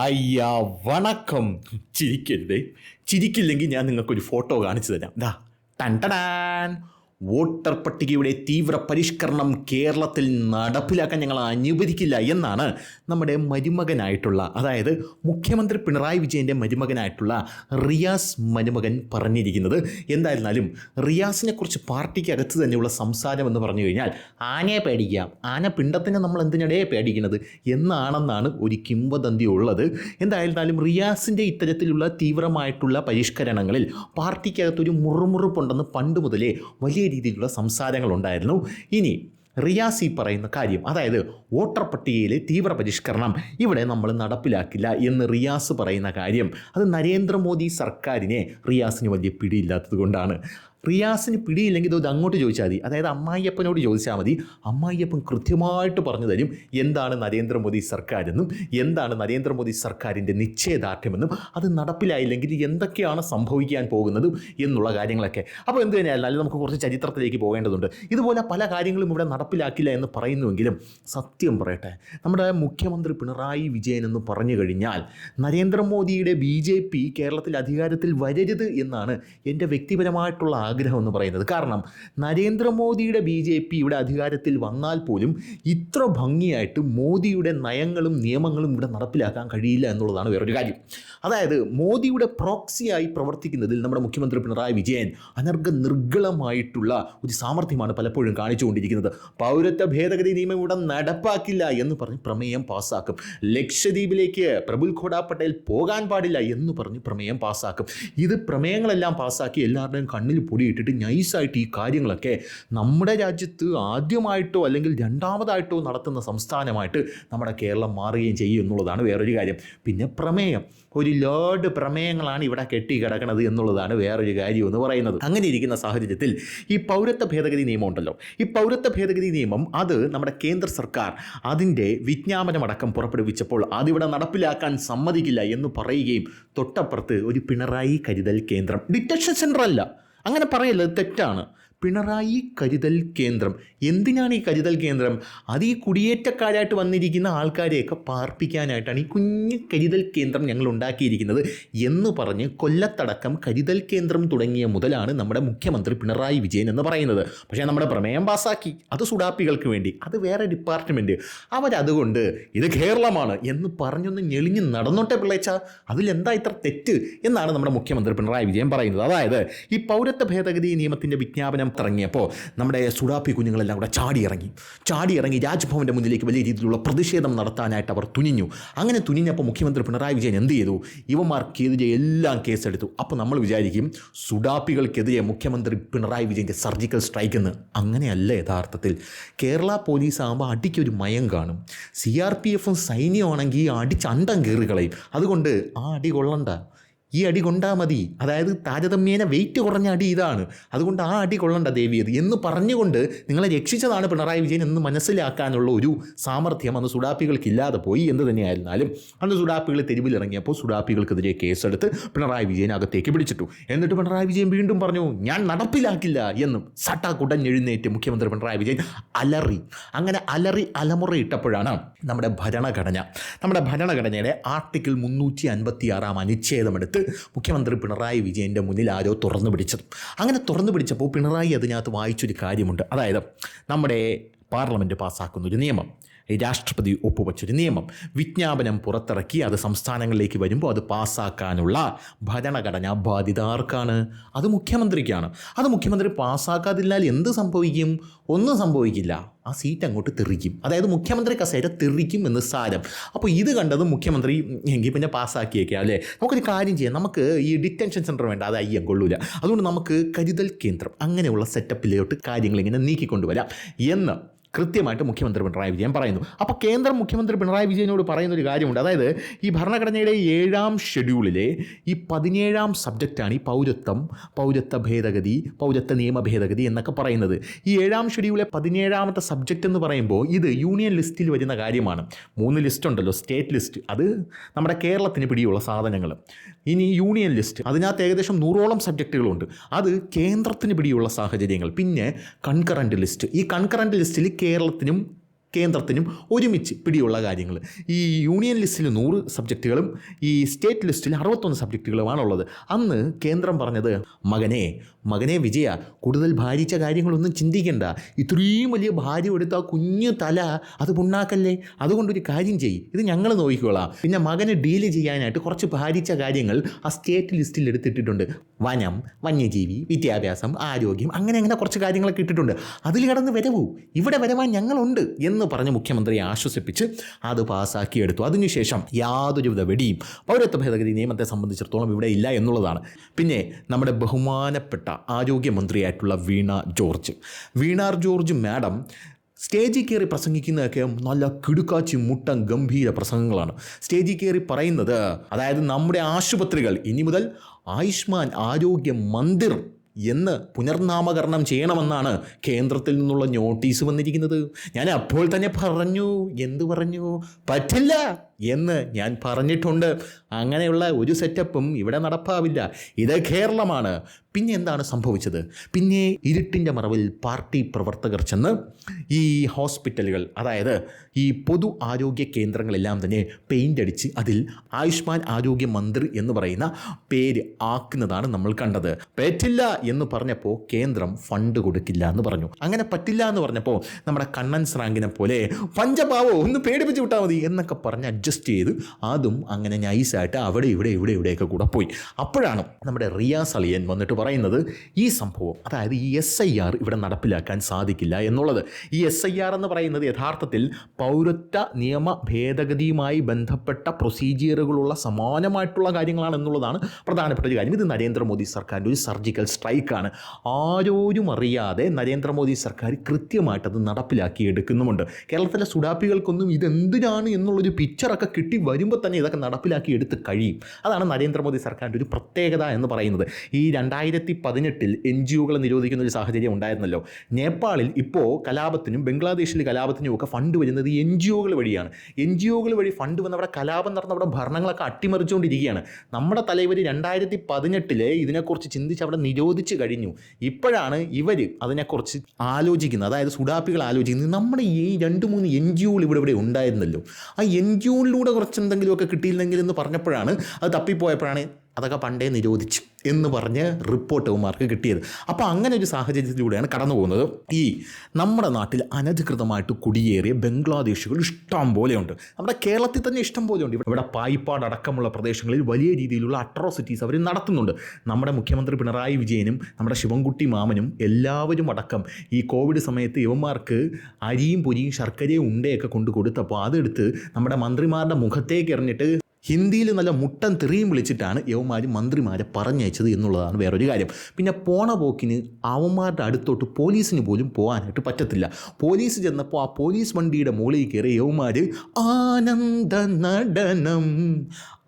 അയ്യാ വണക്കം. ചിരിക്കരുതേ. ചിരിക്കില്ലെങ്കിൽ ഞാൻ നിങ്ങൾക്കൊരു ഫോട്ടോ കാണിച്ചു തരാം. ദാ. ടൻ ടടാൻ വോട്ടർ പട്ടികയുടെ തീവ്ര പരിഷ്കരണം കേരളത്തിൽ നടപ്പിലാക്കാൻ ഞങ്ങൾ അനുവദിക്കില്ല എന്നാണ് നമ്മുടെ മരുമകനായിട്ടുള്ള അതായത് മുഖ്യമന്ത്രി പിണറായി വിജയന്റെ മരുമകനായിട്ടുള്ള റിയാസ് മരുമകൻ പറഞ്ഞിരിക്കുന്നത്. എന്തായിരുന്നാലും റിയാസിനെക്കുറിച്ച് പാർട്ടിക്ക് അകത്ത് തന്നെയുള്ള സംസാരം എന്ന് പറഞ്ഞു കഴിഞ്ഞാൽ ആനയെ പേടിക്കാം ആന പിണ്ടത്തിനെ നമ്മൾ എന്തിനിടെ പേടിക്കുന്നത് എന്നാണെന്നാണ് ഒരു കിംവദന്തി ഉള്ളത്. എന്തായിരുന്നാലും റിയാസിന്റെ ഇത്തരത്തിലുള്ള തീവ്രമായിട്ടുള്ള പരിഷ്കരണങ്ങളിൽ പാർട്ടിക്കകത്തൊരു മുറുമുറുപ്പുണ്ടെന്ന് പണ്ട് മുതലേ വലിയ രീതിയിലുള്ള സംസാരങ്ങളുണ്ടായിരുന്നു. ഇനി റിയാസി പറയുന്ന കാര്യം അതായത് വോട്ടർ പട്ടികയിലെ തീവ്ര പരിഷ്കരണം ഇവിടെ നമ്മൾ നടപ്പിലാക്കില്ല എന്ന് റിയാസ് പറയുന്ന കാര്യം അത് നരേന്ദ്രമോദി സർക്കാരിനെ റിയാസിന് വലിയ പിടിയില്ലാത്തത് കൊണ്ടാണ്. റിയാസിന് പിടിയില്ലെങ്കിൽ ഇത് അങ്ങോട്ട് ചോദിച്ചാൽ മതി. അതായത് അമ്മായിയപ്പനോട് ചോദിച്ചാൽ മതി. അമ്മായിയപ്പൻ കൃത്യമായിട്ട് പറഞ്ഞു തരും എന്താണ് നരേന്ദ്രമോദി സർക്കാരെന്നും എന്താണ് നരേന്ദ്രമോദി സർക്കാരിന്റെ നിശ്ചയദാർഢ്യമെന്നും അത് നടപ്പിലായില്ലെങ്കിൽ എന്തൊക്കെയാണ് സംഭവിക്കാൻ പോകുന്നത് എന്നുള്ള കാര്യങ്ങളൊക്കെ. അപ്പോൾ എന്ത് തന്നെയായിരുന്നാലും നമുക്ക് കുറച്ച് ചരിത്രത്തിലേക്ക് പോകേണ്ടതുണ്ട്. ഇതുപോലെ പല കാര്യങ്ങളും ഇവിടെ നടപ്പിലാക്കില്ല എന്ന് പറയുന്നുവെങ്കിലും സത്യം പറയട്ടെ നമ്മുടെ മുഖ്യമന്ത്രി പിണറായി വിജയൻ എന്ന് പറഞ്ഞു കഴിഞ്ഞാൽ നരേന്ദ്രമോദിയുടെ ബി ജെ പി കേരളത്തിൽ അധികാരത്തിൽ വരരുത് എന്നാണ് എന്റെ വ്യക്തിപരമായിട്ടുള്ള ആഗ്രഹം എന്ന് പറയുന്നത്. കാരണം നരേന്ദ്രമോദിയുടെ ബി ജെ പി ഇവിടെ അധികാരത്തിൽ വന്നാൽ പോലും ഇത്ര ഭംഗിയായിട്ട് മോദിയുടെ നയങ്ങളും നിയമങ്ങളും ഇവിടെ നടപ്പിലാക്കാൻ കഴിയില്ല എന്നുള്ളതാണ് വേറൊരു കാര്യം. അതായത് മോദിയുടെ പ്രോക്സിയായി പ്രവർത്തിക്കുന്നതിൽ നമ്മുടെ മുഖ്യമന്ത്രി പിണറായി വിജയൻ അനർഘ നിർഗളമായിട്ടുള്ള ഒരു സാമർഥ്യമാണ് പലപ്പോഴും കാണിച്ചുകൊണ്ടിരിക്കുന്നത്. പൗരത്വ ഭേദഗതി നിയമം ഇവിടെ നടപ്പാക്കില്ല എന്ന് പറഞ്ഞ് പ്രമേയം പാസ്സാക്കും ലക്ഷദ്വീപിലേക്ക് പ്രബുൽ ഖോഡ പട്ടേൽ പോകാൻ പാടില്ല എന്ന് പറഞ്ഞ് പ്രമേയം പാസ്സാക്കും ഇത് പ്രമേയങ്ങളെല്ലാം പാസ്സാക്കി എല്ലാവരുടെയും കണ്ണിൽ പൊടിയിട്ടിട്ട് നൈസായിട്ട് ഈ കാര്യങ്ങളൊക്കെ നമ്മുടെ രാജ്യത്ത് ആദ്യമായിട്ടോ അല്ലെങ്കിൽ രണ്ടാമതായിട്ടോ നടത്തുന്ന സംസ്ഥാനമായിട്ട് നമ്മുടെ കേരളം മാറുകയും ചെയ്യും എന്നുള്ളതാണ് വേറൊരു കാര്യം. പിന്നെ പ്രമേയം. ഒരു ലോഡ് പ്രമേയങ്ങളാണ് ഇവിടെ കെട്ടി കിടക്കുന്നത് എന്നുള്ളതാണ് വേറൊരു കാര്യം എന്ന് പറയുന്നത്. അങ്ങനെ ഇരിക്കുന്ന സാഹചര്യത്തിൽ ഈ പൗരത്വ ഭേദഗതി നിയമം ഉണ്ടല്ലോ. ഈ പൗരത്വ ഭേദഗതി നിയമം അത് നമ്മുടെ കേന്ദ്ര സർക്കാർ അതിന്റെ വിജ്ഞാപനമടക്കം പുറപ്പെടുവിച്ചപ്പോൾ അതിവിടെ നടപ്പിലാക്കാൻ സമ്മതിക്കില്ല എന്ന് പറയുകയും തൊട്ടപ്പുറത്ത് ഒരു പിണറായി കരുതൽ കേന്ദ്രം. ഡിറ്റക്ഷൻ സെന്റർ അല്ല. അങ്ങനെ പറയല്ല തെറ്റാണ്. പിണറായി കരുതൽ കേന്ദ്രം. എന്തിനാണ് ഈ കരുതൽ കേന്ദ്രം? അത് ഈ കുടിയേറ്റക്കാരായിട്ട് വന്നിരിക്കുന്ന ആൾക്കാരെയൊക്കെ പാർപ്പിക്കാനായിട്ടാണ് ഈ കുഞ്ഞ് കരുതൽ കേന്ദ്രം ഞങ്ങൾ ഉണ്ടാക്കിയിരിക്കുന്നത് എന്ന് പറഞ്ഞ് കൊല്ലത്തടക്കം കരുതൽ കേന്ദ്രം തുടങ്ങിയ മുതലാണ് നമ്മുടെ മുഖ്യമന്ത്രി പിണറായി വിജയൻ എന്ന് പറയുന്നത്. പക്ഷേ നമ്മുടെ പ്രമേയം പാസ്സാക്കി. അത് സുഡാപ്പികൾക്ക് വേണ്ടി. അത് വേറെ ഡിപ്പാർട്ട്മെന്റ് അവരതുകൊണ്ട് ഇത് കേരളമാണ് എന്ന് പറഞ്ഞൊന്ന് ഞെളിഞ്ഞ് നടന്നോട്ടെ പിള്ളേച്ച. അതിലെന്താ ഇത്ര തെറ്റ്? എന്നാണ് നമ്മുടെ മുഖ്യമന്ത്രി പിണറായി വിജയൻ പറയുന്നത്. അതായത് ഈ പൗരത്വ ഭേദഗതി നിയമത്തിന്റെ വിജ്ഞാപനം ഇറങ്ങിയപ്പോൾ നമ്മുടെ സുഡാപ്പി കുഞ്ഞുങ്ങളെല്ലാം കൂടെ ചാടി ഇറങ്ങി ചാടി ഇറങ്ങി രാജ്ഭവന്റെ മുന്നിലേക്ക് വലിയ രീതിയിലുള്ള പ്രതിഷേധം നടത്താനായിട്ട് അവർ തുനിഞ്ഞു. അങ്ങനെ തുനിഞ്ഞപ്പോൾ മുഖ്യമന്ത്രി പിണറായി വിജയൻ എന്ത് ചെയ്തു? ഇവന്മാർക്കെതിരെ എല്ലാം കേസെടുത്തു. അപ്പോൾ നമ്മൾ വിചാരിക്കും സുഡാപ്പികൾക്കെതിരെ മുഖ്യമന്ത്രി പിണറായി വിജയന്റെ സർജിക്കൽ സ്ട്രൈക്ക് എന്ന്. അങ്ങനെയല്ല യഥാർത്ഥത്തിൽ. കേരള പോലീസ് ആകുമ്പോൾ അടിക്കൊരു മയം കാണും. സി ആർ പി എഫും സൈന്യമാണെങ്കിൽ അടിച്ച് അണ്ടം കയറി കളയും. അതുകൊണ്ട് ആ അടി കൊള്ളണ്ട. ഈ അടി കൊണ്ടാൽ മതി. അതായത് താരതമ്യേന വെയിറ്റ് കുറഞ്ഞ അടി ഇതാണ്. അതുകൊണ്ട് ആ അടി കൊള്ളണ്ട ദേവിയത് എന്ന് പറഞ്ഞുകൊണ്ട് നിങ്ങളെ രക്ഷിച്ചതാണ് പിണറായി വിജയൻ എന്ന് മനസ്സിലാക്കാനുള്ള ഒരു സാമർഥ്യം അന്ന് സുഡാപ്പികൾക്ക് ഇല്ലാതെ പോയി എന്ന് തന്നെയായിരുന്നാലും അന്ന് സുഡാപ്പികൾ തെരുവിലിറങ്ങിയപ്പോൾ സുഡാപ്പികൾക്കെതിരെ കേസെടുത്ത് പിണറായി വിജയൻ അകത്തേക്ക് പിടിച്ചിട്ടു. എന്നിട്ട് പിണറായി വിജയൻ വീണ്ടും പറഞ്ഞു ഞാൻ നടപ്പിലാക്കില്ല എന്നും സട്ടാ കുടഞ്ഞെഴുന്നേറ്റ് മുഖ്യമന്ത്രി പിണറായി വിജയൻ അലറി. അങ്ങനെ അലറി അലമുറ ഇട്ടപ്പോഴാണ് നമ്മുടെ ഭരണഘടന. നമ്മുടെ ഭരണഘടനയുടെ ആർട്ടിക്കിൾ മുന്നൂറ്റി അൻപത്തി ആറാം അനുച്ഛേദമെടുത്ത് മുഖ്യമന്ത്രി പിണറായി വിജയന്റെ മുന്നിൽ ആരോ തുറന്നു പിടിച്ചത്. അങ്ങനെ തുറന്നു പിടിച്ചപ്പോൾ പിണറായി അതിനകത്ത് വായിച്ചൊരു കാര്യമുണ്ട്. അതായത് നമ്മുടെ പാർലമെന്റ് പാസ്സാക്കുന്ന ഒരു നിയമം. രാഷ്ട്രപതി ഒപ്പുവച്ചൊരു നിയമം. വിജ്ഞാപനം പുറത്തിറക്കി അത് സംസ്ഥാനങ്ങളിലേക്ക് വരുമ്പോൾ അത് പാസ്സാക്കാനുള്ള ഭരണഘടന ബാധ്യത ആർക്കാണ്? അത് മുഖ്യമന്ത്രിക്കാണ്. അത് മുഖ്യമന്ത്രി പാസ്സാക്കാതില്ലാൽ എന്ത് സംഭവിക്കും? ഒന്നും സംഭവിക്കില്ല. ആ സീറ്റ് അങ്ങോട്ട് തെറിക്കും. അതായത് മുഖ്യമന്ത്രി കസേര തെറിക്കും എന്ന് സാരം. അപ്പോൾ ഇത് കണ്ടത് മുഖ്യമന്ത്രി എങ്കിൽ പിന്നെ പാസ്സാക്കിയേക്കാം അല്ലേ? നമുക്കൊരു കാര്യം ചെയ്യാം. നമുക്ക് ഈ ഡിറ്റൻഷൻ സെന്റർ വേണ്ട. അത് അയ്യം കൊള്ളൂല. അതുകൊണ്ട് നമുക്ക് കരുതൽ കേന്ദ്രം അങ്ങനെയുള്ള സെറ്റപ്പിലോട്ട് കാര്യങ്ങൾ ഇങ്ങനെ നീക്കിക്കൊണ്ടുവരാം. എന്ന് കൃത്യമായിട്ട് മുഖ്യമന്ത്രി പിണറായി വിജയൻ പറയുന്നു. അപ്പോൾ കേന്ദ്ര മുഖ്യമന്ത്രി പിണറായി വിജയനോട് പറയുന്ന ഒരു കാര്യമുണ്ട്. അതായത് ഈ ഭരണഘടനയുടെ ഏഴാം ഷെഡ്യൂളിലെ ഈ പതിനേഴാം സബ്ജക്റ്റാണ് ഈ പൗരത്വം പൗരത്വ ഭേദഗതി പൗരത്വ നിയമ ഭേദഗതി എന്നൊക്കെ പറയുന്നത്. ഈ ഏഴാം ഷെഡ്യൂളിലെ പതിനേഴാമത്തെ സബ്ജക്റ്റ് എന്ന് പറയുമ്പോൾ ഇത് യൂണിയൻ ലിസ്റ്റിൽ വരുന്ന കാര്യമാണ്. മൂന്ന് ലിസ്റ്റ് ഉണ്ടല്ലോ സ്റ്റേറ്റ് ലിസ്റ്റ്. അത് നമ്മുടെ കേരളത്തിന് പിടിയുള്ള സാധനങ്ങൾ. ഇനി യൂണിയൻ ലിസ്റ്റ്. അതിനകത്ത് ഏകദേശം നൂറോളം സബ്ജക്റ്റുകളുണ്ട്. അത് കേന്ദ്രത്തിന് പിടിയുള്ള സാഹചര്യങ്ങൾ. പിന്നെ കൺകറന്റ് ലിസ്റ്റ്. ഈ കൺകറന്റ് ലിസ്റ്റിൽ കേരളത്തിനും കേന്ദ്രത്തിനും ഒരുമിച്ച് പിടിയുള്ള കാര്യങ്ങൾ. ഈ യൂണിയൻ ലിസ്റ്റിൽ നൂറ് സബ്ജക്റ്റുകളും ഈ സ്റ്റേറ്റ് ലിസ്റ്റിൽ അറുപത്തൊന്ന് സബ്ജക്റ്റുകളുമാണുള്ളത്. അന്ന് കേന്ദ്രം പറഞ്ഞത് മകനെ മകനെ വിജയ കൂടുതൽ ഭാരിച്ച കാര്യങ്ങളൊന്നും ചിന്തിക്കേണ്ട. ഇത്രയും വലിയ ഭാര്യ എടുത്ത കുഞ്ഞു തല അത് പുണ്ണാക്കല്ലേ? അതുകൊണ്ടൊരു കാര്യം ചെയ്യ്. ഇത് ഞങ്ങൾ നോക്കിക്കോളാം. പിന്നെ മകനെ ഡീൽ ചെയ്യാനായിട്ട് കുറച്ച് ഭാരിച്ച കാര്യങ്ങൾ ആ സ്റ്റേറ്റ് ലിസ്റ്റിൽ എടുത്തിട്ടിട്ടുണ്ട്. വനം വന്യജീവി വിദ്യാഭ്യാസം ആരോഗ്യം അങ്ങനെ അങ്ങനെ കുറച്ച് കാര്യങ്ങളൊക്കെ ഇട്ടിട്ടുണ്ട്. അതിൽ കിടന്ന് വരവൂ. ഇവിടെ വരവാൻ ഞങ്ങളുണ്ട് എന്ന് പറഞ്ഞ് മുഖ്യമന്ത്രിയെ ആശ്വസിപ്പിച്ച് അത് പാസ്സാക്കിയെടുത്തു അതിനുശേഷം യാതൊരുവിധ വെടിയും പൗരത്വ ഭേദഗതി നിയമത്തെ സംബന്ധിച്ചിടത്തോളം ഇവിടെ ഇല്ല എന്നുള്ളതാണ്. പിന്നെ നമ്മുടെ ബഹുമാനപ്പെട്ട ആരോഗ്യമന്ത്രിയായിട്ടുള്ള വീണ ജോർജ്. വീണാർ ജോർജ് മാഡം സ്റ്റേജിൽ കയറി പ്രസംഗിക്കുന്നതൊക്കെ നല്ല കിടുക്കാച്ചി മുട്ടൻ ഗംഭീര പ്രസംഗങ്ങളാണ്. സ്റ്റേജിൽ കയറി പറയുന്നത് അതായത് നമ്മുടെ ആശുപത്രികൾ ഇനി മുതൽ ആയുഷ്മാൻ ആരോഗ്യ മന്ദിർ എന്ന് പുനർനാമകരണം ചെയ്യണമെന്നാണ് കേന്ദ്രത്തിൽ നിന്നുള്ള നോട്ടീസ് വന്നിരിക്കുന്നത്. ഞാൻ അപ്പോൾ തന്നെ പറഞ്ഞു. എന്ത് പറഞ്ഞു? പറ്റില്ല എന്ന് ഞാൻ പറഞ്ഞിട്ടുണ്ട്. അങ്ങനെയുള്ള ഒരു സെറ്റപ്പും ഇവിടെ നടപ്പാവില്ല. ഇത് കേരളമാണ്. പിന്നെ എന്താണ് സംഭവിച്ചത്? പിന്നെ ഇരുട്ടിന്റെ മറവിൽ പാർട്ടി പ്രവർത്തകർ ചെന്ന് ഈ ഹോസ്പിറ്റലുകൾ അതായത് ഈ പൊതു ആരോഗ്യ കേന്ദ്രങ്ങളെല്ലാം തന്നെ പെയിന്റ് അടിച്ച് അതിൽ ആയുഷ്മാൻ ആരോഗ്യ മന്ത്രി എന്ന് പറയുന്ന പേര് ആക്കുന്നതാണ് നമ്മൾ കണ്ടത്. പറ്റില്ല എന്ന് പറഞ്ഞപ്പോൾ കേന്ദ്രം ഫണ്ട് കൊടുക്കില്ല എന്ന് പറഞ്ഞു. അങ്ങനെ പറ്റില്ല എന്ന് പറഞ്ഞപ്പോൾ നമ്മുടെ കണ്ണൻ സ്രാങ്കിനെ പോലെ പഞ്ചപാവോ ഒന്ന് പേടിപ്പിച്ച് വിട്ടാൽ മതി എന്നൊക്കെ പറഞ്ഞ് അഡ്ജസ്റ്റ് ചെയ്ത് അതും അങ്ങനെ നൈസായിട്ട് അവിടെ ഇവിടെ ഇവിടെ ഇവിടെയൊക്കെ കൂടെ പോയി. അപ്പോഴാണ് നമ്മുടെ റിയാസ് അളിയൻ വന്നിട്ട് പറയുന്നത് ഈ സംഭവം അതായത് ഈ എസ് ഐ ആർ ഇവിടെ നടപ്പിലാക്കാൻ സാധിക്കില്ല എന്നുള്ളത്. ഈ എസ് ഐ ആർ എന്ന് പറയുന്നത് യഥാർത്ഥത്തിൽ പൗരത്വ നിയമ ഭേദഗതിയുമായി ബന്ധപ്പെട്ട പ്രൊസീജിയറുകളുള്ള സമാനമായിട്ടുള്ള കാര്യങ്ങളാണ് എന്നുള്ളതാണ് പ്രധാനപ്പെട്ട ഒരു കാര്യം. ഇത് നരേന്ദ്രമോദി സർക്കാരിന്റെ ഒരു സർജിക്കൽ സ്ട്രൈക്കാണ് ആരോരും അറിയാതെ നരേന്ദ്രമോദി സർക്കാർ കൃത്യമായിട്ട് അത് നടപ്പിലാക്കി എടുക്കുന്നുമുണ്ട് കേരളത്തിലെ സുഡാപ്പികൾക്കൊന്നും ഇതെന്തിനാണ് എന്നുള്ളൊരു പിക്ചറൊക്കെ കിട്ടി വരുമ്പോൾ തന്നെ ഇതൊക്കെ നടപ്പിലാക്കി എടുത്ത് കഴിയും. അതാണ് നരേന്ദ്രമോദി സർക്കാരിന്റെ ഒരു പ്രത്യേകത എന്ന് പറയുന്നത്. ഈ രണ്ടായിരത്തി പതിനെട്ടിൽ എൻ ജി ഒകളെ നിരോധിക്കുന്ന ഒരു സാഹചര്യം ഉണ്ടായിരുന്നല്ലോ. നേപ്പാളിൽ ഇപ്പോൾ കലാപത്തിനും ബംഗ്ലാദേശിൽ കലാപത്തിനും ഒക്കെ ഫണ്ട് വരുന്നത് എൻ ജി ഒകൾ വഴിയാണ്. എൻ ജി ഒകൾ വഴി ഫണ്ട് വന്ന് അവിടെ കലാപം നടന്ന അവിടെ ഭരണങ്ങളൊക്കെ അട്ടിമറിച്ചുകൊണ്ടിരിക്കുകയാണ്. നമ്മുടെ തലവർ രണ്ടായിരത്തി പതിനെട്ടിലെ ഇതിനെക്കുറിച്ച് ചിന്തിച്ച് അവിടെ നിരോധിച്ച് കഴിഞ്ഞു. ഇപ്പോഴാണ് ഇവർ അതിനെക്കുറിച്ച് ആലോചിക്കുന്നത്. അതായത് സുഡാപ്പികൾ ആലോചിക്കുന്നത് നമ്മുടെ ഈ രണ്ട് മൂന്ന് എൻ ജി ഒകൾ ഇവിടെ ഇവിടെ ഉണ്ടായിരുന്നല്ലോ. ആ എൻ ജി ഒകളിലൂടെ കുറച്ച് എന്തെങ്കിലുമൊക്കെ കിട്ടിയില്ലെങ്കിൽ എന്ന് പറഞ്ഞപ്പോഴാണ് അത് തപ്പിപ്പോയപ്പോഴാണ് അതൊക്കെ പണ്ടേ നിരോധിച്ചു എന്ന് പറഞ്ഞ് റിപ്പോർട്ട് ഇവന്മാർക്ക് കിട്ടിയത്. അപ്പോൾ അങ്ങനെ ഒരു സാഹചര്യത്തിലൂടെയാണ് കടന്നു പോകുന്നത്. ഈ നമ്മുടെ നാട്ടിൽ അനധികൃതമായിട്ട് കുടിയേറിയ ബംഗ്ലാദേശികൾ ഇഷ്ടം പോലെയുണ്ട് നമ്മുടെ കേരളത്തിൽ തന്നെ ഇഷ്ടം പോലെയുണ്ട് ഇവിടെ പായിപ്പാട് അടക്കമുള്ള പ്രദേശങ്ങളിൽ വലിയ രീതിയിലുള്ള അട്രോസിറ്റീസ് അവർ നടത്തുന്നുണ്ട്. നമ്മുടെ മുഖ്യമന്ത്രി പിണറായി വിജയനും നമ്മുടെ ശിവൻകുട്ടി മാമനും എല്ലാവരും അടക്കം ഈ കോവിഡ് സമയത്ത് ഇവന്മാർക്ക് അരിയും പൊരിയും ശർക്കരയും ഉണ്ടയൊക്കെ കൊണ്ടു കൊടുത്തപ്പോൾ അതെടുത്ത് നമ്മുടെ മന്ത്രിമാരുടെ മുഖത്തേക്ക് എറിഞ്ഞിട്ട് ഹിന്ദിയിൽ നല്ല മുട്ടൻ തെറിയും വിളിച്ചിട്ടാണ് യവന്മാർ മന്ത്രിമാരെ പറഞ്ഞയച്ചത് എന്നുള്ളതാണ് വേറൊരു കാര്യം. പിന്നെ പോണ പോക്കിന് അവന്മാരുടെ അടുത്തോട്ട് പോലീസിന് പോലും പോകാനായിട്ട് പറ്റത്തില്ല. പോലീസ് ചെന്നപ്പോൾ ആ പോലീസ് വണ്ടിയുടെ മുകളിൽ കയറി യവന്മാർ ആനന്ദ നടനം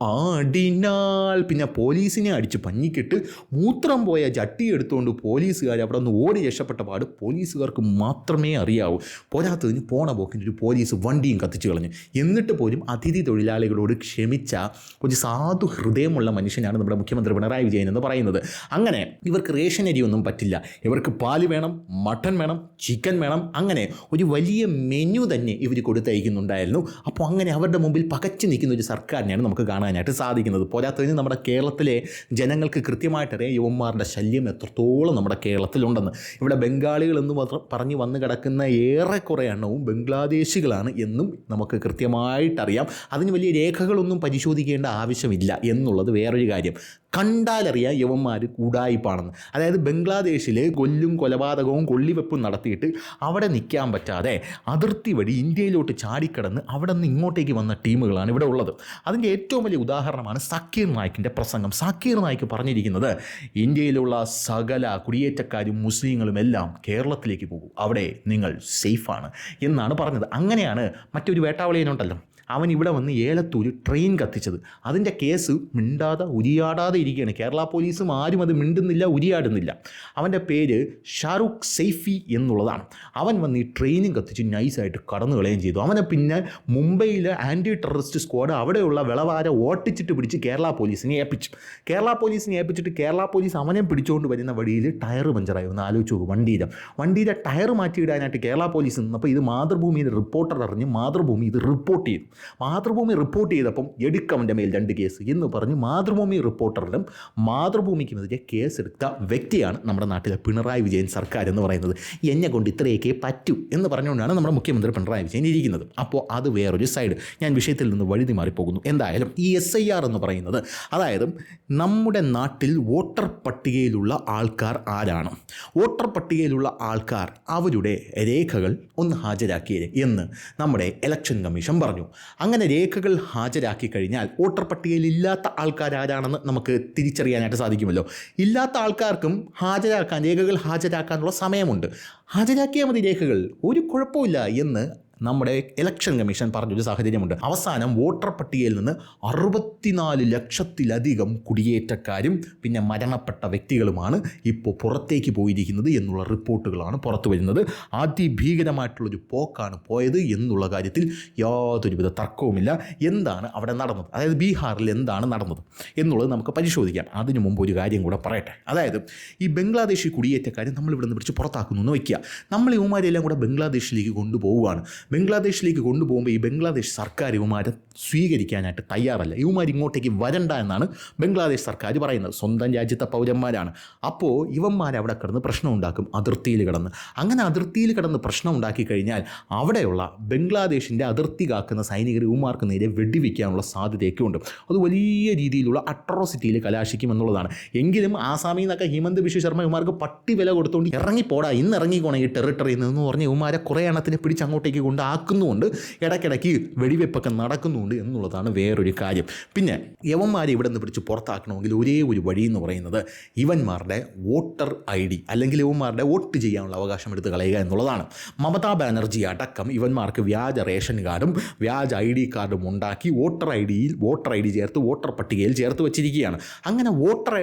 ആടിനാൽ. പിന്നെ പോലീസിനെ അടിച്ച് പഞ്ഞിക്കിട്ട് മൂത്രം പോയ ചട്ടി എടുത്തുകൊണ്ട് പോലീസുകാർ അവിടെ നിന്ന് ഓടി രക്ഷപ്പെട്ട പാട് പോലീസുകാർക്ക് മാത്രമേ അറിയാവൂ. പോരാത്തതിന് പോണ പോക്കിന്റെ ഒരു പോലീസ് വണ്ടിയും കത്തിച്ചു കളഞ്ഞു. എന്നിട്ട് പോലും അതിഥി തൊഴിലാളികളോട് ക്ഷമിച്ച ഒരു സാധു ഹൃദയമുള്ള മനുഷ്യനാണ് നമ്മുടെ മുഖ്യമന്ത്രി പിണറായി വിജയൻ എന്ന് പറയുന്നത്. അങ്ങനെ ഇവർക്ക് റേഷൻ അരിയൊന്നും പറ്റില്ല. ഇവർക്ക് പാൽ വേണം മട്ടൺ വേണം ചിക്കൻ വേണം. അങ്ങനെ ഒരു വലിയ മെനു തന്നെ ഇവർ കൊടുത്തയക്കുന്നുണ്ടായിരുന്നു. അപ്പോൾ അങ്ങനെ അവരുടെ മുമ്പിൽ പകച്ചു നിൽക്കുന്ന ഒരു സർക്കാരിനെയാണ് നമുക്ക് കാണാനായിട്ട് സാധിക്കുന്നത്. പോരാത്തതിന് നമ്മുടെ കേരളത്തിലെ ജനങ്ങൾക്ക് കൃത്യമായിട്ടറിയാം യുവന്മാരുടെ ശല്യം എത്രത്തോളം നമ്മുടെ കേരളത്തിലുണ്ടെന്ന്. ഇവിടെ ബംഗാളികൾ എന്ന് പറഞ്ഞു വന്നു കിടക്കുന്ന ഏറെക്കുറെ എണ്ണവും ബംഗ്ലാദേശികളാണ് എന്നും നമുക്ക് കൃത്യമായിട്ടറിയാം. അതിന് വലിയ രേഖകളൊന്നും പരിശോധിക്കേണ്ട ആവശ്യമില്ല എന്നുള്ളത് വേറൊരു കാര്യം. കണ്ടാലറിയാം യവന്മാർ കൂടായിപ്പാണെന്ന് അതായത് ബംഗ്ലാദേശിൽ കൊല്ലും കൊലപാതകവും കൊള്ളിവെപ്പും നടത്തിയിട്ട് അവിടെ നിൽക്കാൻ പറ്റാതെ അതിർത്തി വഴി ഇന്ത്യയിലോട്ട് ചാടിക്കടന്ന് അവിടെ നിന്ന് ഇങ്ങോട്ടേക്ക് വന്ന ടീമുകളാണ് ഇവിടെ ഉള്ളത്. അതിന്റെ ഏറ്റവും വലിയ ഉദാഹരണമാണ് സക്കീർ നായിക്കിന്റെ പ്രസംഗം. സക്കീർ നായിക്ക് പറഞ്ഞിരിക്കുന്നത് ഇന്ത്യയിലുള്ള സകല കുടിയേറ്റക്കാരും മുസ്ലിങ്ങളും എല്ലാം കേരളത്തിലേക്ക് പോകും. അവിടെ നിങ്ങൾ സേഫാണ് എന്നാണ് പറഞ്ഞത്. അങ്ങനെയാണ് മറ്റൊരു വേട്ടാവളിയനുണ്ടല്ലോ. അവൻ ഇവിടെ വന്ന് ഏലത്തൂർ ട്രെയിൻ കത്തിച്ചത്. അതിന്റെ കേസ് മിണ്ടാതെ ഉരിയാടാതെ ഇരിക്കുകയാണ്. കേരള പോലീസും ആരും അത് മിണ്ടുന്നില്ല ഉരിയാടുന്നില്ല. അവന്റെ പേര് ഷാറുഖ് സെയ്ഫി എന്നുള്ളതാണ്. അവൻ വന്ന് ഈ ട്രെയിനും കത്തിച്ച് നൈസായിട്ട് കടന്നു കളയുകയും ചെയ്തു. അവനെ പിന്നെ മുംബൈയിലെ ആന്റി ടെററിസ്റ്റ് സ്ക്വാഡ് അവിടെയുള്ള വിളവാര ഓട്ടിച്ചിട്ട് പിടിച്ച് കേരള പോലീസിനെ ഏൽപ്പിച്ചു. കേരള പോലീസിനെ ഏൽപ്പിച്ചിട്ട് കേരള പോലീസ് അവനെ പിടിച്ചുകൊണ്ട് വരുന്ന വഴിയിൽ ടയർ പഞ്ചറായി. ഒന്ന് ആലോചിച്ച് നോക്കും വണ്ടിയിലെ വണ്ടിയിലെ ടയർ മാറ്റിയിടാനായിട്ട് കേരള പോലീസ് നിന്നപ്പോൾ ഇത് മാതൃഭൂമിയുടെ റിപ്പോർട്ടർ അറിഞ്ഞ് മാതൃഭൂമി ഇത് റിപ്പോർട്ട് ചെയ്തു. മാതൃഭൂമി റിപ്പോർട്ട് ചെയ്തപ്പം എടുക്കവന്റെ മേൽ രണ്ട് കേസ് എന്ന് പറഞ്ഞ് മാതൃഭൂമി റിപ്പോർട്ടറിലും മാതൃഭൂമിക്കുമെതിരെ കേസെടുത്ത വ്യക്തിയാണ് നമ്മുടെ നാട്ടിലെ പിണറായി വിജയൻ സർക്കാർ എന്ന് പറയുന്നത്. എന്നെ കൊണ്ട് ഇത്രയൊക്കെ പറ്റൂ എന്ന് പറഞ്ഞുകൊണ്ടാണ് നമ്മുടെ മുഖ്യമന്ത്രി പിണറായി വിജയൻ ഇരിക്കുന്നത്. അപ്പോൾ അത് വേറൊരു സൈഡ് ഞാൻ വിഷയത്തിൽ നിന്ന് വഴുതി മാറിപ്പോകുന്നു. എന്തായാലും ഈ എസ് ഐ ആർ എന്ന് പറയുന്നത് അതായത് നമ്മുടെ നാട്ടിൽ വോട്ടർ പട്ടികയിലുള്ള ആൾക്കാർ ആരാണ്? വോട്ടർ പട്ടികയിലുള്ള ആൾക്കാർ അവരുടെ രേഖകൾ ഒന്ന് ഹാജരാക്കിയത് എന്ന് നമ്മുടെ ഇലക്ഷൻ കമ്മീഷൻ പറഞ്ഞു. അങ്ങനെ രേഖകൾ ഹാജരാക്കി കഴിഞ്ഞാൽ വോട്ടർ പട്ടികയിൽ ഇല്ലാത്ത ആൾക്കാർ ആരാണെന്ന് നമുക്ക് തിരിച്ചറിയാനായിട്ട് സാധിക്കുമല്ലോ. ഇല്ലാത്ത ആൾക്കാർക്കും ഹാജരാക്കാൻ രേഖകൾ ഹാജരാക്കാനുള്ള സമയമുണ്ട്. ഹാജരാക്കിയാൽ മതി രേഖകൾ. ഒരു കുഴപ്പമില്ല എന്ന് നമ്മുടെ ഇലക്ഷൻ കമ്മീഷൻ പറഞ്ഞൊരു സാഹചര്യമുണ്ട്. അവസാനം വോട്ടർ പട്ടികയിൽ നിന്ന് അറുപത്തിനാല് ലക്ഷത്തിലധികം കുടിയേറ്റക്കാരും പിന്നെ മരണപ്പെട്ട വ്യക്തികളുമാണ് ഇപ്പോൾ പുറത്തേക്ക് പോയിരിക്കുന്നത് എന്നുള്ള റിപ്പോർട്ടുകളാണ് പുറത്തു വരുന്നത്. അതിഭീകരമായിട്ടുള്ളൊരു പോക്കാണ് പോയത് എന്നുള്ള കാര്യത്തിൽ യാതൊരുവിധ തർക്കവുമില്ല. എന്താണ് അവിടെ നടന്നത്? അതായത് ബീഹാറിൽ എന്താണ് നടന്നത് എന്നുള്ളത് നമുക്ക് പരിശോധിക്കാം. അതിനു മുമ്പ് ഒരു കാര്യം കൂടെ പറയട്ടെ. അതായത് ഈ ബംഗ്ലാദേശി കുടിയേറ്റക്കാരെ നമ്മൾ ഇവിടെ നിന്ന് പിടിച്ച് പുറത്താക്കുന്നു എന്ന് വയ്ക്കുക നമ്മൾ ഇവന്മാരെല്ലാം കൂടെ ബംഗ്ലാദേശിലേക്ക് കൊണ്ടുപോവുകയാണ്. ബംഗ്ലാദേശിലേക്ക് കൊണ്ടുപോകുമ്പോൾ ഈ ബംഗ്ലാദേശ് സർക്കാർ ഇവമാരെ സ്വീകരിക്കാനായിട്ട് തയ്യാറല്ല. ഇവമാർ ഇങ്ങോട്ടേക്ക് വരണ്ട എന്നാണ് ബംഗ്ലാദേശ് സർക്കാർ പറയുന്നത്. സ്വന്തം രാജ്യത്തെ പൗരന്മാരാണ്. അപ്പോൾ ഇവന്മാർ അവിടെ കിടന്ന് പ്രശ്നം ഉണ്ടാക്കും അതിർത്തിയിൽ കിടന്ന്. അങ്ങനെ അതിർത്തിയിൽ കിടന്ന് പ്രശ്നം ഉണ്ടാക്കി കഴിഞ്ഞാൽ അവിടെയുള്ള ബംഗ്ലാദേശിന്റെ അതിർത്തി കാക്കുന്ന സൈനികർ ഇവന്മാർക്ക് നേരെ വെടിവെക്കാനുള്ള സാധ്യതയൊക്കെ ഉണ്ട്. അത് വലിയ രീതിയിലുള്ള അട്രോസിറ്റിയിൽ കലാശിക്കും എന്നുള്ളതാണ്. എങ്കിലും ആസാമിൽ നിന്നൊക്കെ ഹിമന്ത് ബിശ്വ ശർമ്മ ഇവന്മാർക്ക് പട്ടി വില കൊടുത്തുകൊണ്ട് ഇറങ്ങിപ്പോടാ ഇന്ന് ഇറങ്ങിക്കോണം ഈ ടെറിട്ടറിയിൽ നിന്ന് പറഞ്ഞ് ഇവന്മാരെ കുറേ എണ്ണത്തിനെ പിടിച്ച് അങ്ങോട്ടേക്ക് കൊണ്ടാക്കുന്നുമുണ്ട് ഇടയ്ക്കിടയ്ക്ക് വെടിവെപ്പൊക്കെ നടക്കുന്നുണ്ട് എന്നുള്ളതാണ് വേറൊരു കാര്യം. പിന്നെ യവന്മാരെ ഇവിടെ നിന്ന് പിടിച്ച് പുറത്താക്കണമെങ്കിൽ ഒരേ ഒരു വഴി എന്ന് പറയുന്നത് ഇവന്മാരുടെ വോട്ടർ ഐ ഡി അല്ലെങ്കിൽ ഇവന്മാരുടെ വോട്ട് ചെയ്യാനുള്ള അവകാശം എടുത്ത് കളയുക എന്നുള്ളതാണ്. മമതാ ബാനർജി അടക്കം ഇവന്മാർക്ക് വ്യാജ റേഷൻ കാർഡും വ്യാജ ഐ ഡി കാർഡും ഉണ്ടാക്കി വോട്ടർ ഐ ഡിയിൽ വോട്ടർ ഐ ഡി ചേർത്ത് വോട്ടർ പട്ടികയിൽ ചേർത്ത് വെച്ചിരിക്കുകയാണ്. അങ്ങനെ വോട്ടർ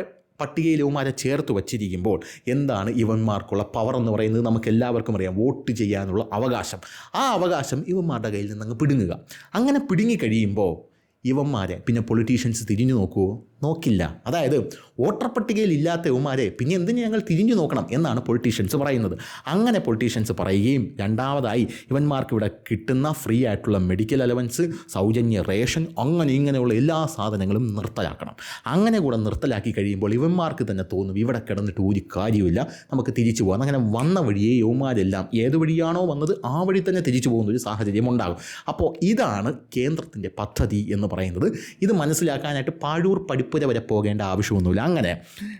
പട്ടികയിൽ ഇവന്മാരെ ചേർത്ത് വച്ചിരിക്കുമ്പോൾ എന്താണ് ഇവന്മാർക്കുള്ള പവർ എന്ന് പറയുന്നത് നമുക്ക് എല്ലാവർക്കും അറിയാം. വോട്ട് ചെയ്യാനുള്ള അവകാശം. ആ അവകാശം ഇവന്മാരുടെ കയ്യിൽ നിന്ന് അങ്ങ് പിടുങ്ങുക. അങ്ങനെ പിടുങ്ങി കഴിയുമ്പോൾ ഇവന്മാരെ പിന്നെ പൊളിറ്റീഷ്യൻസ് തിരിഞ്ഞു നോക്കുമോ നോക്കില്ല. അതായത് വോട്ടർ പട്ടികയിൽ ഇല്ലാത്ത ഇവന്മാരെ പിന്നെ എന്തിനു ഞങ്ങൾ തിരിഞ്ഞു നോക്കണം എന്നാണ് പൊളിറ്റീഷ്യൻസ് പറയുന്നത്. അങ്ങനെ പൊളിറ്റീഷ്യൻസ് പറയുകയും രണ്ടാമതായി ഇവന്മാർക്ക് ഇവിടെ കിട്ടുന്ന ഫ്രീ ആയിട്ടുള്ള മെഡിക്കൽ അലവൻസ് സൗജന്യ റേഷൻ അങ്ങനെ ഇങ്ങനെയുള്ള എല്ലാ സാധനങ്ങളും നിർത്തലാക്കണം. അങ്ങനെ കൂടെ നിർത്തലാക്കി കഴിയുമ്പോൾ ഇവന്മാർക്ക് തന്നെ തോന്നും ഇവിടെ കിടന്നിട്ട് ഒരു കാര്യമില്ല നമുക്ക് തിരിച്ചു പോകാം. അങ്ങനെ വന്ന വഴിയെ യൗമാരെല്ലാം ഏത് വഴിയാണോ വന്നത് ആ വഴി തന്നെ തിരിച്ചു പോകുന്ന ഒരു സാഹചര്യം ഉണ്ടാകും. അപ്പോൾ ഇതാണ് കേന്ദ്രത്തിന്റെ പദ്ധതി എന്ന് പറയുന്നത്. ഇത് മനസ്സിലാക്കാനായിട്ട് പാഴൂർ പഠിപ്പുര വരെ പോകേണ്ട ആവശ്യമൊന്നുമില്ല. അങ്ങനെ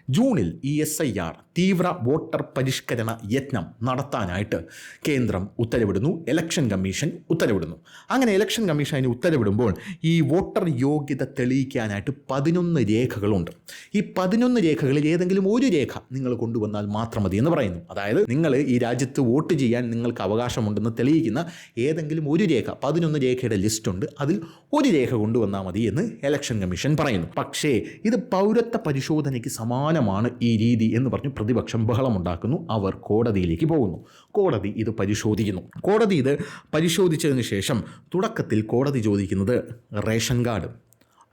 ജൂണിൽ ഇ എസ് ഐ ആർ തീവ്ര വോട്ടർ പരിഷ്കരണ യത്നം നടത്താനായിട്ട് കേന്ദ്രം ഉത്തരവിടുന്നു. Election commission ഉത്തരവിടുന്നു. അങ്ങനെ ഇലക്ഷൻ കമ്മീഷൻ അതിന് ഉത്തരവിടുമ്പോൾ ഈ വോട്ടർ യോഗ്യത തെളിയിക്കാനായിട്ട് പതിനൊന്ന് രേഖകളുണ്ട്. ഈ പതിനൊന്ന് രേഖകളിൽ ഏതെങ്കിലും ഒരു രേഖ നിങ്ങൾ കൊണ്ടുവന്നാൽ മാത്രം മതി എന്ന് പറയുന്നു. അതായത് നിങ്ങൾ ഈ രാജ്യത്ത് വോട്ട് ചെയ്യാൻ നിങ്ങൾക്ക് അവകാശമുണ്ടെന്ന് തെളിയിക്കുന്ന ഏതെങ്കിലും ഒരു രേഖ പതിനൊന്ന് രേഖയുടെ ലിസ്റ്റ് ഉണ്ട്. അതിൽ ഒരു രേഖ കൊണ്ടുവന്നാൽ മതി എന്ന് ഇലക്ഷൻ കമ്മീഷൻ പറയുന്നു. പക്ഷേ ഇത് പൗരത്വ പരിശോധനയ്ക്ക് സമാനമാണ് ഈ രീതി എന്ന് പറഞ്ഞ് പ്രതിപക്ഷം ബഹളമുണ്ടാക്കുന്നു. അവർ കോടതിയിലേക്ക് പോകുന്നു. കോടതി ഇത് പരിശോധിക്കുന്നു. കോടതി ഇത് പരിശോധിച്ചതിന് ശേഷം തുടക്കത്തിൽ കോടതി ചോദിക്കുന്നത് ration card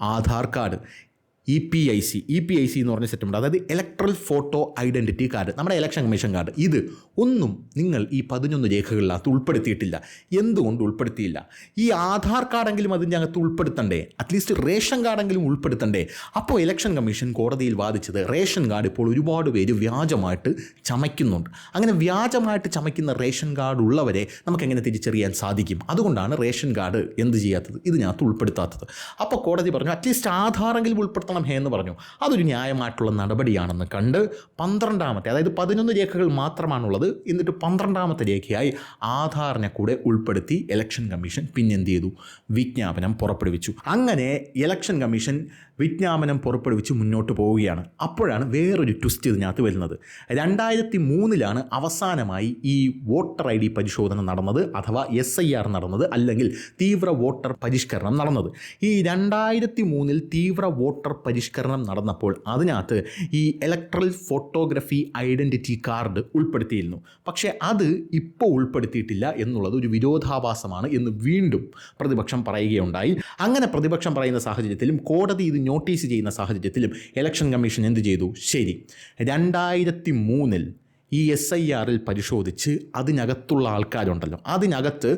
Aadhaar card E P I C. E P I C എന്ന് പറഞ്ഞ സെറ്റുമുണ്ട് അതായത് ഇലക്ട്രൽ ഫോട്ടോ ഐഡന്റിറ്റി കാർഡ് നമ്മുടെ ഇലക്ഷൻ കമ്മീഷൻ കാർഡ് ഇത് ഒന്നും നിങ്ങൾ ഈ പതിനൊന്ന് രേഖകളിനകത്ത് ഉൾപ്പെടുത്തിയിട്ടില്ല. എന്തുകൊണ്ട് ഉൾപ്പെടുത്തിയില്ല? ഈ ആധാർ കാർഡെങ്കിലും അതിന്റെ അകത്ത് ഉൾപ്പെടുത്തണ്ടേ? At least ration കാർഡെങ്കിലും ഉൾപ്പെടുത്തണ്ടേ? അപ്പോൾ ഇലക്ഷൻ കമ്മീഷൻ കോടതിയിൽ വാദിച്ചത് റേഷൻ കാർഡ് ഇപ്പോൾ ഒരുപാട് പേര് വ്യാജമായിട്ട് ചമയ്ക്കുന്നുണ്ട്. അങ്ങനെ വ്യാജമായിട്ട് ചമയ്ക്കുന്ന റേഷൻ കാർഡ് ഉള്ളവരെ നമുക്ക് എങ്ങനെ തിരിച്ചറിയാൻ സാധിക്കും? അതുകൊണ്ടാണ് റേഷൻ കാർഡ് എന്ത് ചെയ്യാത്തത്? ഇതിനകത്ത് ഉൾപ്പെടുത്താത്തത്. അപ്പോൾ കോടതി പറഞ്ഞു അറ്റ്ലീസ്റ്റ് ആധാറെങ്കിലും ഉൾപ്പെടുത്തണം ഹേ എന്ന് പറഞ്ഞു. അതൊരു ന്യായമായിട്ടുള്ള നടപടിയാണെന്ന് കണ്ട് പന്ത്രണ്ടാമത്തെ അതായത് പതിനൊന്ന് രേഖകൾ മാത്രമാണുള്ളത് എന്നിട്ട് പന്ത്രണ്ടാമത്തെ രേഖയായി ആധാറിനെ കൂടെ ഉൾപ്പെടുത്തി ഇലക്ഷൻ കമ്മീഷൻ പിന്നെന്ത് ചെയ്തു? വിജ്ഞാപനം പുറപ്പെടുവിച്ചു. അങ്ങനെ ഇലക്ഷൻ കമ്മീഷൻ വിജ്ഞാപനം പുറപ്പെടുവിച്ച് മുന്നോട്ട് പോവുകയാണ്. അപ്പോഴാണ് വേറൊരു ട്വിസ്റ്റ് ഇതിനകത്ത് വരുന്നത്. രണ്ടായിരത്തി മൂന്നിലാണ് അവസാനമായി ഈ വോട്ടർ ഐ ഡി പരിശോധന നടന്നത് അഥവാ എസ് ഐ ആർ നടന്നത് അല്ലെങ്കിൽ തീവ്ര വോട്ടർ പരിഷ്കരണം നടന്നത്. ഈ രണ്ടായിരത്തി മൂന്നിൽ തീവ്ര വോട്ടർ പരിഷ്കരണം നടന്നപ്പോൾ അതിനകത്ത് ഈ ഇലക്ട്രൽ ഫോട്ടോഗ്രഫി ഐഡന്റിറ്റി കാർഡ് ഉൾപ്പെടുത്തിയിരുന്നു. പക്ഷേ അത് ഇപ്പോൾ ഉൾപ്പെടുത്തിയിട്ടില്ല എന്നുള്ളത് ഒരു വിരോധാഭാസമാണ് എന്ന് വീണ്ടും പ്രതിപക്ഷം പറയുകയുണ്ടായി. അങ്ങനെ പ്രതിപക്ഷം പറയുന്ന സാഹചര്യത്തിലും കോടതി ഇത് നോട്ടീസ് ചെയ്യുന്ന സാഹചര്യത്തിലും ഇലക്ഷൻ കമ്മീഷൻ എന്ത് ചെയ്തു? ശരി. രണ്ടായിരത്തി മൂന്നിൽ ഈ എസ് ഐ ആറിൽ പരിശോധിച്ച് അതിനകത്തുള്ള ആൾക്കാരുണ്ടല്ലോ. അതിനകത്ത്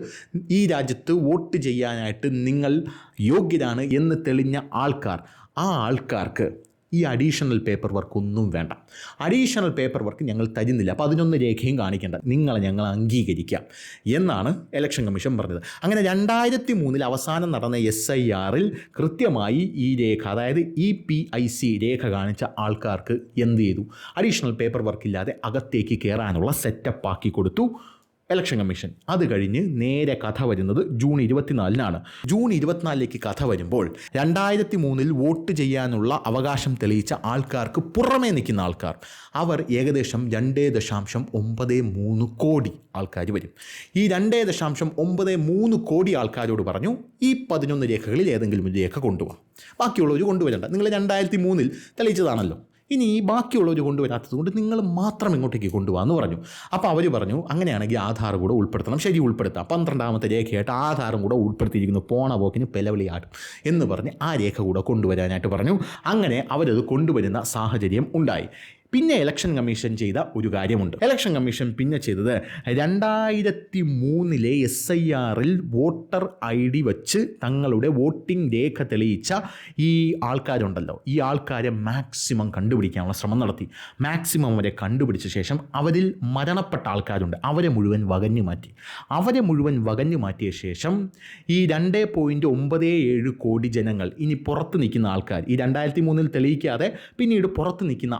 ഈ രാജ്യത്ത് വോട്ട് ചെയ്യാനായിട്ട് നിങ്ങൾ യോഗ്യരാണ് എന്ന് തെളിഞ്ഞ ആൾക്കാർ. ആ ആൾക്കാർക്ക് ഈ അഡീഷണൽ പേപ്പർ വർക്ക് ഒന്നും വേണ്ട. അഡീഷണൽ പേപ്പർ വർക്ക് ഞങ്ങൾ തരുന്നില്ല. അപ്പോൾ അതിനൊന്ന് രേഖയും കാണിക്കേണ്ട. നിങ്ങളെ ഞങ്ങൾ അംഗീകരിക്കാം. എന്നാണ് ഇലക്ഷൻ കമ്മീഷൻ പറഞ്ഞത്. അങ്ങനെ രണ്ടായിരത്തി മൂന്നിൽ അവസാനം നടന്ന എസ് ഐ ആറിൽ കൃത്യമായി ഈ രേഖ അതായത് ഇ പി ഐ സി രേഖ കാണിച്ച ആൾക്കാർക്ക് എന്ത് ചെയ്തു? അഡീഷണൽ പേപ്പർ വർക്ക് ഇല്ലാതെ അകത്തേക്ക് കയറാനുള്ള സെറ്റപ്പ് ആക്കി കൊടുത്തു. ഇലക്ഷൻ കമ്മീഷൻ അത് കഴിഞ്ഞ് നേരെ കഥ വരുന്നത് ജൂൺ ഇരുപത്തിനാലിനാണ്. ജൂൺ ഇരുപത്തിനാലിലേക്ക് കഥ വരുമ്പോൾ രണ്ടായിരത്തി മൂന്നിൽ വോട്ട് ചെയ്യാനുള്ള അവകാശം തെളിയിച്ച ആൾക്കാർക്ക് പുറമേ നിൽക്കുന്ന ആൾക്കാർ അവർ ഏകദേശം രണ്ടേ ദശാംശം ഒമ്പത് മൂന്ന് കോടി ആൾക്കാർ വരും. ഈ രണ്ടേ ദശാംശം ഒമ്പത് മൂന്ന് കോടി ആൾക്കാരോട് പറഞ്ഞു ഈ പതിനൊന്ന് രേഖകളിൽ ഏതെങ്കിലും ഒരു രേഖ കൊണ്ടുപോകാം ബാക്കിയുള്ളവർ കൊണ്ടുവരണ്ട. നിങ്ങൾ രണ്ടായിരത്തി മൂന്നിൽ തെളിയിച്ചതാണല്ലോ. ഇനി ഈ ബാക്കിയുള്ളവർ കൊണ്ടുവരാത്തത് കൊണ്ട് നിങ്ങൾ മാത്രം ഇങ്ങോട്ടേക്ക് കൊണ്ടുപോകാമെന്ന് പറഞ്ഞു. അപ്പോൾ അവർ പറഞ്ഞു അങ്ങനെയാണെങ്കിൽ ആധാർ കൂടെ ഉൾപ്പെടുത്തണം. ശരി ഉൾപ്പെടുത്താം. പന്ത്രണ്ടാമത്തെ രേഖയായിട്ട് ആധാറും കൂടെ ഉൾപ്പെടുത്തിയിരിക്കുന്നു. പോണ പോക്കിന് പെലവിളിയാട്ടും എന്ന് പറഞ്ഞ് ആ രേഖ കൂടെ കൊണ്ടുവരാനായിട്ട് പറഞ്ഞു. അങ്ങനെ അവരത് കൊണ്ടുവരുന്ന സാഹചര്യം ഉണ്ടായി. പിന്നെ ഇലക്ഷൻ കമ്മീഷൻ ചെയ്ത ഒരു കാര്യമുണ്ട്. ഇലക്ഷൻ കമ്മീഷൻ പിന്നെ ചെയ്തത് രണ്ടായിരത്തി മൂന്നിലെ എസ് ഐ ആറിൽ വോട്ടർ ഐ ഡി വച്ച് തങ്ങളുടെ വോട്ടിംഗ് രേഖ തെളിയിച്ച ഈ ആൾക്കാരുണ്ടല്ലോ. ഈ ആൾക്കാരെ മാക്സിമം കണ്ടുപിടിക്കാനുള്ള ശ്രമം നടത്തി. മാക്സിമം അവരെ കണ്ടുപിടിച്ച ശേഷം അവരിൽ മരണപ്പെട്ട ആൾക്കാരുണ്ട്. അവരെ മുഴുവൻ വകഞ്ഞു മാറ്റി. അവരെ മുഴുവൻ വകഞ്ഞു മാറ്റിയ ശേഷം ഈ രണ്ട് പോയിന്റ് ഒമ്പത് ഏഴ് കോടി ജനങ്ങൾ ഇനി പുറത്ത് നിൽക്കുന്ന ആൾക്കാർ ഈ രണ്ടായിരത്തി മൂന്നിൽ തെളിയിക്കാതെ പിന്നീട് പുറത്ത് നിൽക്കുന്ന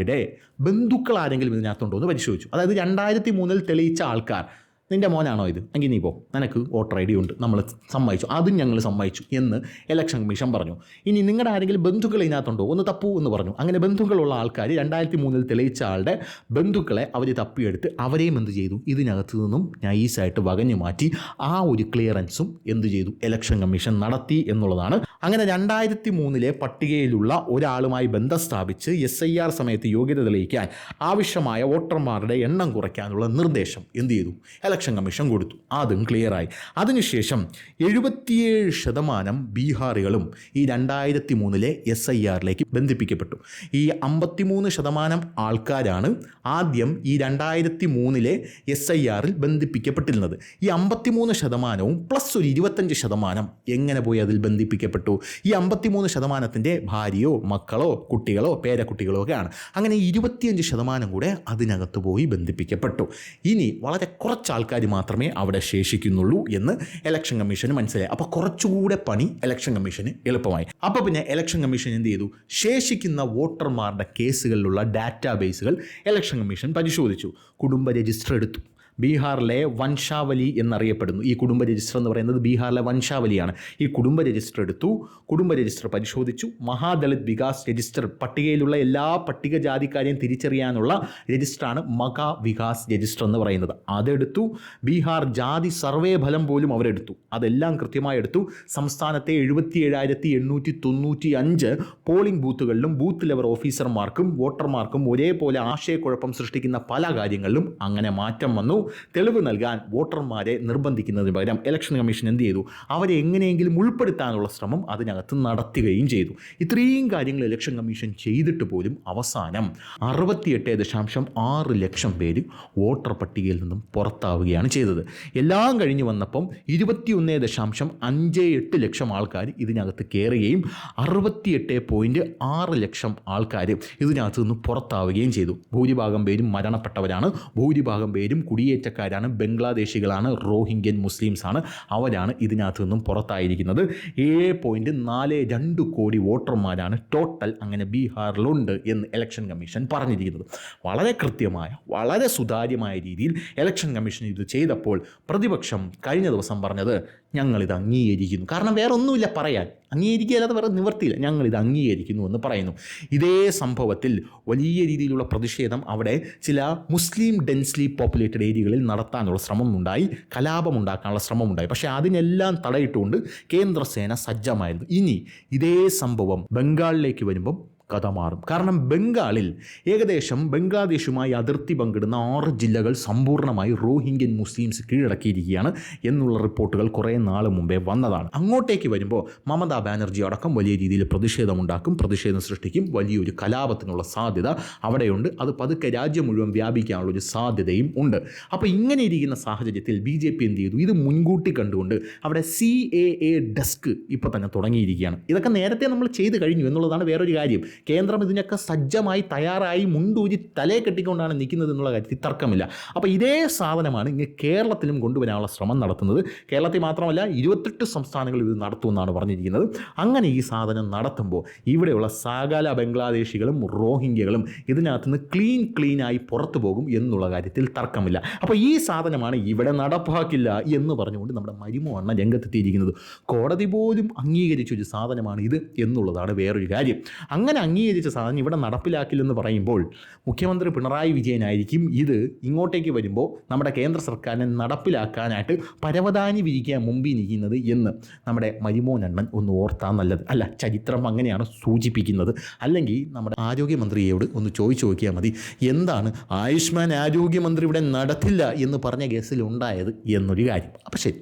ആൾക്കാരുടെ ബന്ധുക്കൾ ആരെങ്കിലും ഇതിനകത്തുണ്ടോ എന്ന് പരിശോധിച്ചു. അതായത് രണ്ടായിരത്തി മൂന്നിൽ തെളിയിച്ച ആൾക്കാർ നിന്റെ മോനാണോ ഇത്? എങ്കിൽ നീ പോ. നിനക്ക് വോട്ടർ ഐ ഡി ഉണ്ട്. നമ്മൾ സമ്മതിച്ചു. അതും ഞങ്ങൾ സമ്മതിച്ചു എന്ന് ഇലക്ഷൻ കമ്മീഷൻ പറഞ്ഞു. ഇനി നിങ്ങളുടെ ആരെങ്കിലും ബന്ധുക്കൾ ഇതിനകത്തുണ്ടോ? ഒന്ന് തപ്പൂ എന്ന് പറഞ്ഞു. അങ്ങനെ ബന്ധുക്കളുള്ള ആൾക്കാർ രണ്ടായിരത്തി മൂന്നിൽ തെളിയിച്ച ആളുടെ ബന്ധുക്കളെ അവർ തപ്പിയെടുത്ത് അവരെയും എന്ത് ചെയ്തു? ഇതിനകത്ത് നിന്നും നൈസായിട്ട് വകഞ്ഞു മാറ്റി ആ ഒരു ക്ലിയറൻസും എന്ത് ചെയ്തു? ഇലക്ഷൻ കമ്മീഷൻ നടത്തി എന്നുള്ളതാണ്. അങ്ങനെ രണ്ടായിരത്തി മൂന്നിലെ പട്ടികയിലുള്ള ഒരാളുമായി ബന്ധം സ്ഥാപിച്ച് എസ് ഐ ആർ സമയത്ത് യോഗ്യത തെളിയിക്കാൻ ആവശ്യമായ വോട്ടർമാരുടെ എണ്ണം കുറയ്ക്കാനുള്ള നിർദ്ദേശം എന്ത് ചെയ്തു? ഇലക്ഷൻ കമ്മീഷൻ കൊടുത്തു. അതും ക്ലിയറായി അതിനുശേഷം എഴുപത്തിയേഴ് ശതമാനം ബീഹാറികളും ഈ രണ്ടായിരത്തി മൂന്നിലെ എസ് ഐ ആറിലേക്ക് ബന്ധിപ്പിക്കപ്പെട്ടു. ഈ അമ്പത്തിമൂന്ന് ശതമാനം ആൾക്കാരാണ് ആദ്യം ഈ രണ്ടായിരത്തി മൂന്നിലെ എസ് ഐ ആറിൽ ബന്ധിപ്പിക്കപ്പെട്ടിരുന്നത്. ഈ അമ്പത്തിമൂന്ന് ശതമാനവും പ്ലസ് ഒരു ഇരുപത്തഞ്ച് ശതമാനം എങ്ങനെ പോയി അതിൽ ബന്ധിപ്പിക്കപ്പെട്ടു? ഈ അമ്പത്തിമൂന്ന് ശതമാനത്തിന്റെ ഭാര്യയോ മക്കളോ കുട്ടികളോ പേരക്കുട്ടികളോ ഒക്കെ ആണ്. അങ്ങനെ ഇരുപത്തിയഞ്ച് ശതമാനം കൂടെ അതിനകത്ത് പോയി ബന്ധിപ്പിക്കപ്പെട്ടു. ഇനി വളരെ കുറച്ച് ആൾക്കാർ മാത്രമേ അവിടെ ശേഷിക്കുന്നുള്ളൂ എന്ന് ഇലക്ഷൻ കമ്മീഷന് മനസ്സിലായി. അപ്പോൾ കുറച്ചുകൂടെ പണി ഇലക്ഷൻ കമ്മീഷന് എളുപ്പമായി. അപ്പോൾ പിന്നെ ഇലക്ഷൻ കമ്മീഷൻ എന്ത് ചെയ്തു? ശേഷിക്കുന്ന വോട്ടർമാരുടെ കേസുകളിലുള്ള ഡാറ്റാബേസുകൾ ഇലക്ഷൻ കമ്മീഷൻ പരിശോധിച്ചു. കുടുംബ രജിസ്റ്റർ എടുത്തു. ബീഹാറിലെ വംശാവലി എന്നറിയപ്പെടുന്നു. ഈ കുടുംബ രജിസ്റ്റർ എന്ന് പറയുന്നത് ബീഹാറിലെ വംശാവലിയാണ് ഈ കുടുംബ രജിസ്റ്റർ എടുത്തു കുടുംബ രജിസ്റ്റർ പരിശോധിച്ചു. മഹാദളിത് വികാസ് രജിസ്റ്റർ പട്ടികയിലുള്ള എല്ലാ പട്ടികജാതിക്കാരെയും തിരിച്ചറിയാനുള്ള രജിസ്റ്ററാണ് മഹാ വികാസ് രജിസ്റ്റർ എന്ന് പറയുന്നത്. അതെടുത്തു. ബീഹാർ ജാതി സർവേ ഫലം പോലും അവരെടുത്തു. അതെല്ലാം കൃത്യമായി എടുത്തു. സംസ്ഥാനത്തെ എഴുപത്തി ഏഴായിരത്തി എണ്ണൂറ്റി തൊണ്ണൂറ്റി അഞ്ച് പോളിംഗ് ബൂത്തുകളിലും ബൂത്ത് ലെവൽ ഓഫീസർമാർക്കും വോട്ടർമാർക്കും ഒരേപോലെ ആശയക്കുഴപ്പം സൃഷ്ടിക്കുന്ന പല കാര്യങ്ങളിലും അങ്ങനെ മാറ്റം വന്നു. തെളിവ് നൽകാൻ വോട്ടർമാരെ നിർബന്ധിക്കുന്നതിന് പകരം ഇലക്ഷൻ കമ്മീഷൻ എന്ത് ചെയ്തു? അവരെ എങ്ങനെയെങ്കിലും ഉൾപ്പെടുത്താനുള്ള ശ്രമം അതിനകത്ത് നടത്തുകയും ചെയ്തു. ഇത്രയും കാര്യങ്ങൾ ഇലക്ഷൻ കമ്മീഷൻ ചെയ്തിട്ട് പോലും അവസാനം അറുപത്തിയെട്ട് ദശാംശം ആറ് ലക്ഷം പേര് വോട്ടർ പട്ടികയിൽ നിന്നും പുറത്താവുകയാണ് ചെയ്തത്. എല്ലാം കഴിഞ്ഞ് വന്നപ്പം ഇരുപത്തിയൊന്ന് ദശാംശം അഞ്ച് എട്ട് ലക്ഷം ആൾക്കാർ ഇതിനകത്ത് കയറുകയും അറുപത്തിയെട്ട് പോയിന്റ് ആറ് ലക്ഷം ആൾക്കാർ ഇതിനകത്ത് നിന്ന് പുറത്താവുകയും ചെയ്തു. ഭൂരിഭാഗം പേരും മരണപ്പെട്ടവരാണ്. ഭൂരിഭാഗം പേരും കുടിയേറി കുടിയേറ്റക്കാരാണ് ബംഗ്ലാദേശികളാണ് റോഹിംഗ്യൻ മുസ്ലിംസ് ആണ്. അവരാണ് ഇതിനകത്ത് നിന്നും പുറത്തായിരിക്കുന്നത്. ഏഴ് പോയിന്റ് നാല് രണ്ട് കോടി വോട്ടർമാരാണ് ടോട്ടൽ അങ്ങനെ ബീഹാറിലുണ്ട് എന്ന് ഇലക്ഷൻ കമ്മീഷൻ പറഞ്ഞിരിക്കുന്നത്. വളരെ കൃത്യമായ വളരെ സുതാര്യമായ രീതിയിൽ ഇലക്ഷൻ കമ്മീഷൻ ഇത് ചെയ്തപ്പോൾ പ്രതിപക്ഷം കഴിഞ്ഞ ദിവസം പറഞ്ഞത് ഞങ്ങളിത് അംഗീകരിക്കുന്നു. കാരണം വേറെ ഒന്നുമില്ല പറയാൻ. അംഗീകരിക്കുകയല്ലാതെ വേറെ നിവർത്തിയില്ല. ഞങ്ങളിത് അംഗീകരിക്കുന്നു എന്ന് പറയുന്നു. ഇതേ സംഭവത്തിൽ വലിയ രീതിയിലുള്ള പ്രതിഷേധം അവിടെ ചില മുസ്ലിം ഡെൻസ്ലി പോപ്പുലേറ്റഡ് ഏരിയകളിൽ നടത്താനുള്ള ശ്രമം ശ്രമമുണ്ടായി. കലാപമുണ്ടാക്കാനുള്ള ശ്രമമുണ്ടായി. പക്ഷേ അതിനെല്ലാം തടയിട്ടുകൊണ്ട് കേന്ദ്രസേന സജ്ജമായിരുന്നു. ഇനി ഇതേ സംഭവം ബംഗാളിലേക്ക് വരുമ്പം കഥ മാറും. കാരണം ബംഗാളിൽ ഏകദേശം ബംഗ്ലാദേശുമായി അതിർത്തി പങ്കിടുന്ന ആറ് ജില്ലകൾ സമ്പൂർണമായി റോഹിംഗ്യൻ മുസ്ലിംസ് കീഴടക്കിയിരിക്കുകയാണ് എന്നുള്ള റിപ്പോർട്ടുകൾ കുറേ നാൾ മുമ്പേ വന്നതാണ്. അങ്ങോട്ടേക്ക് വരുമ്പോൾ മമതാ ബാനർജി അടക്കം വലിയ രീതിയിൽ പ്രതിഷേധമുണ്ടാക്കും. പ്രതിഷേധം സൃഷ്ടിക്കും. വലിയൊരു കലാപത്തിനുള്ള സാധ്യത അവിടെയുണ്ട്. അത് പതുക്കെ രാജ്യം മുഴുവൻ വ്യാപിക്കാനുള്ള ഒരു സാധ്യതയും ഉണ്ട്. അപ്പോൾ ഇങ്ങനെ ഇരിക്കുന്ന സാഹചര്യത്തിൽ ബി ജെ പി എന്ത് ചെയ്തു? ഇത് മുൻകൂട്ടി കണ്ടുകൊണ്ട് അവിടെ സി എ എ ഡെസ്ക് ഇപ്പോൾ തന്നെ തുടങ്ങിയിരിക്കുകയാണ്. ഇതൊക്കെ നേരത്തെ നമ്മൾ ചെയ്തു കഴിഞ്ഞു എന്നുള്ളതാണ് വേറൊരു കാര്യം. കേന്ദ്രം ഇതിനൊക്കെ സജ്ജമായി തയ്യാറായി മുണ്ടൂരി തലേ കെട്ടിക്കൊണ്ടാണ് നിൽക്കുന്നത് എന്നുള്ള കാര്യത്തിൽ തർക്കമില്ല. അപ്പോൾ ഇതേ സാധനമാണ് ഇങ്ങനെ കേരളത്തിലും കൊണ്ടുവരാനുള്ള ശ്രമം നടത്തുന്നത്. കേരളത്തിൽ മാത്രമല്ല ഇരുപത്തെട്ട് സംസ്ഥാനങ്ങളിൽ ഇത് നടത്തുമെന്നാണ് പറഞ്ഞിരിക്കുന്നത്. അങ്ങനെ ഈ സാധനം നടത്തുമ്പോൾ ഇവിടെയുള്ള സകല ബംഗ്ലാദേശികളും റോഹിംഗ്യകളും ഇതിനകത്ത് നിന്ന് ക്ലീൻ ക്ലീനായി പുറത്തു പോകും എന്നുള്ള കാര്യത്തിൽ തർക്കമില്ല. അപ്പോൾ ഈ സാധനമാണ് ഇവിടെ നടപ്പാക്കില്ല എന്ന് പറഞ്ഞുകൊണ്ട് നമ്മുടെ മരുമോ അണ്ണ രംഗത്തെത്തിയിരിക്കുന്നത്. കോടതി പോലും അംഗീകരിച്ച ഒരു സാധനമാണ് ഇത് എന്നുള്ളതാണ് വേറൊരു കാര്യം. അങ്ങനെ അംഗീകരിച്ച സാധനം ഇവിടെ നടപ്പിലാക്കില്ലെന്ന് പറയുമ്പോൾ മുഖ്യമന്ത്രി പിണറായി വിജയനായിരിക്കും. ഇത് ഇങ്ങോട്ടേക്ക് വരുമ്പോൾ നമ്മുടെ കേന്ദ്ര സർക്കാരിനെ നടപ്പിലാക്കാനായിട്ട് പരവതാനി വിരിക്കാൻ മുമ്പിൽ നിൽക്കുന്നത് എന്ന് നമ്മുടെ മരുമോനണ്ണൻ ഒന്ന് ഓർത്താൽ നല്ലത്. അല്ല ചരിത്രം അങ്ങനെയാണ് സൂചിപ്പിക്കുന്നത്. അല്ലെങ്കിൽ നമ്മുടെ ആരോഗ്യമന്ത്രിയോട് ഒന്ന് ചോദിച്ചു നോക്കിയാൽ മതി. എന്താണ് ആയുഷ്മാൻ ആരോഗ്യമന്ത്രി ഇവിടെ നടത്തില്ല എന്ന് പറഞ്ഞ കേസിൽ ഉണ്ടായത് എന്നൊരു കാര്യം. അപ്പം ശരി.